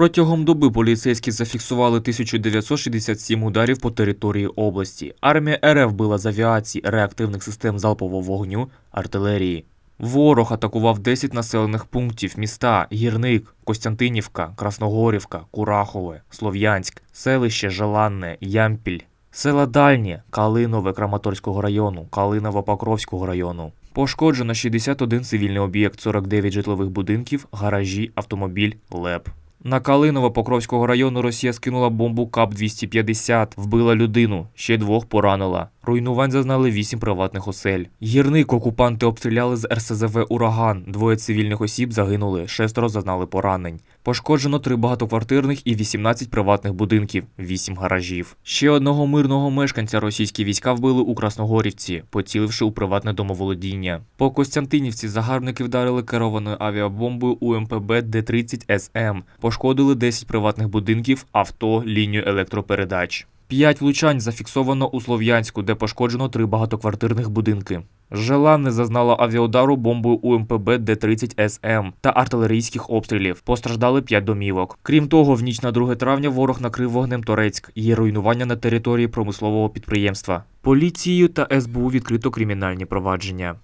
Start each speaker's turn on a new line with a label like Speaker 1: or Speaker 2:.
Speaker 1: Протягом доби поліцейські зафіксували 1967 ударів по території області. Армія РФ била з авіації, реактивних систем залпового вогню, артилерії. Ворог атакував 10 населених пунктів міста Гірник, Костянтинівка, Красногорівка, Курахове, Слов'янськ, селище Желанне, Ямпіль, села Дальнє, Калинове Краматорського району, Калиново-Покровського району. Пошкоджено 61 цивільний об'єкт, 49 житлових будинків, гаражі, автомобіль, ЛЕП. На Калиново-Покровського району Росія скинула бомбу КАП-250, вбила людину, ще двох поранила. Руйнувань зазнали вісім приватних осель. Гірник окупанти обстріляли з РСЗВ «Ураган». Двоє цивільних осіб загинули, шестеро зазнали поранень. Пошкоджено три багатоквартирних і 18 приватних будинків, вісім гаражів. Ще одного мирного мешканця російські війська вбили у Красногорівці, поціливши у приватне домоволодіння. По Костянтинівці загарбники вдарили керованою авіабомбою УМПБ Д-30 СМ. Пошкодили 10 приватних будинків, авто, лінію електропередач. П'ять влучань зафіксовано у Слов'янську, де пошкоджено три багатоквартирних будинки. Желанне зазнало авіаудару бомбою УМПБ Д-30 СМ та артилерійських обстрілів. Постраждали п'ять домівок. Крім того, в ніч на 2 травня ворог накрив вогнем Торецьк. Є руйнування на території промислового підприємства. Поліцією та СБУ відкрито кримінальні провадження.